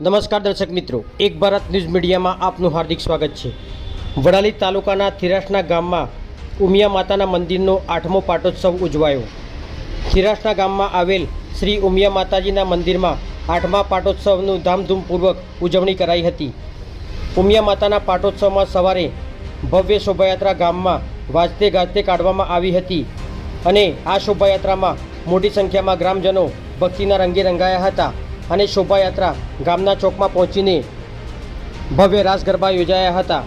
નમસ્કાર દર્શક મિત્રો, એક ભારત ન્યૂઝ મીડિયામાં આપનું હાર્દિક સ્વાગત છે. વડાલી તાલુકાના થિરાસના ગામમાં ઉમિયા માતાના મંદિરનો આઠમો પાટોત્સવ ઉજવાયો. થિરાસના ગામમાં આવેલ શ્રી ઉમિયા માતાજીના મંદિરમાં આઠમા પાટોત્સવનું ધામધૂમપૂર્વક ઉજવણી કરાઈ હતી. ઉમિયા માતાના પાટોત્સવમાં સવારે ભવ્ય શોભાયાત્રા ગામમાં વાજતે ગાજતે કાઢવામાં આવી હતી અને આ શોભાયાત્રામાં મોટી સંખ્યામાં ગ્રામજનો ભક્તિના રંગે રંગાયા હતા. અને શોભાયાત્રા ગામના ચોકમાં પહોંચીને ભવ્ય રાસ ગરબા યોજાયા હતા.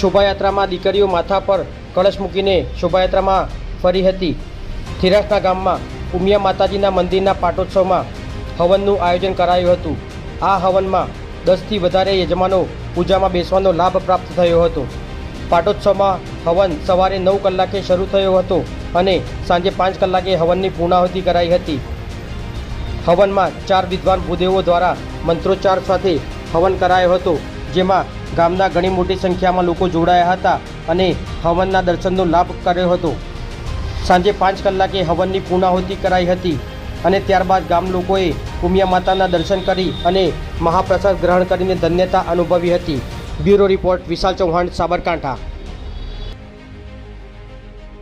શોભાયાત્રામાં દીકરીઓ માથા પર કળશ મૂકીને શોભાયાત્રામાં ફરી હતી. થિરાસના ગામમાં ઉમિયા માતાજીના મંદિરના પાટોત્સવમાં હવનનું આયોજન કરાયું હતું. આ હવનમાં દસથી વધારે યજમાનો પૂજામાં બેસવાનો લાભ પ્રાપ્ત થયો હતો. પાટોત્સવમાં હવન સવારે નવ કલાકે શરૂ થયો હતો અને સાંજે પાંચ કલાકે હવનની પૂર્ણાહુતિ કરાઈ હતી. હવનમાં ચાર વિદ્વાન ભૂદેવો દ્વારા મંત્રોચ્ચાર સાથે હવન કરાયો હતો, જેમાં ગામના ઘણી મોટી સંખ્યામાં લોકો જોડાયા હતા અને હવનના દર્શનનો લાભ કર્યો હતો. સાંજે પાંચ કલાકે હવનની પૂર્ણાહુતિ કરાઈ હતી અને ત્યારબાદ ગામ લોકોએ ઉમિયા માતાના દર્શન કરી અને મહાપ્રસાદ ગ્રહણ કરીને ધન્યતા અનુભવી હતી. Bureau report Vishal Chauhan, Sabarkantha.